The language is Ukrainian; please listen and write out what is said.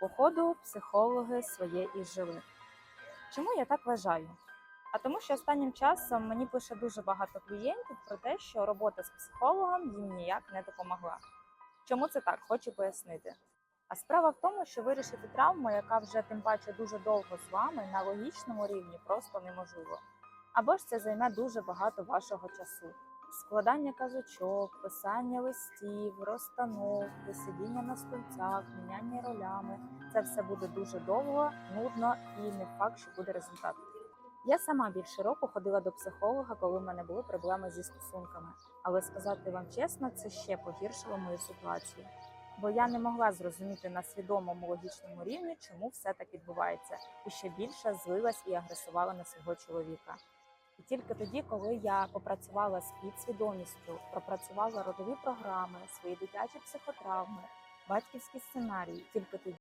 Походу, психологи своє і жили. Чому я так вважаю? А тому, що останнім часом мені пише дуже багато клієнтів про те, що робота з психологом їм ніяк не допомогла. Чому це так? Хочу пояснити. А справа в тому, що вирішити травму, яка вже тим паче дуже довго з вами, на логічному рівні просто неможливо. Або ж це займе дуже багато вашого часу. Складання казочок, писання листів, розстановки, сидіння на стульцях, міняння ролями це все буде дуже довго, нудно і не факт, що буде результат. Я сама більше року ходила до психолога, коли в мене були проблеми зі стосунками. Але сказати вам чесно, це ще погіршило мою ситуацію. Бо я не могла зрозуміти на свідомому логічному рівні, чому все так відбувається, і ще більше злилась і агресувала на свого чоловіка. І тільки тоді, коли я попрацювала з підсвідомістю, пропрацювала родові програми, свої дитячі психотравми, батьківські сценарії, тільки тоді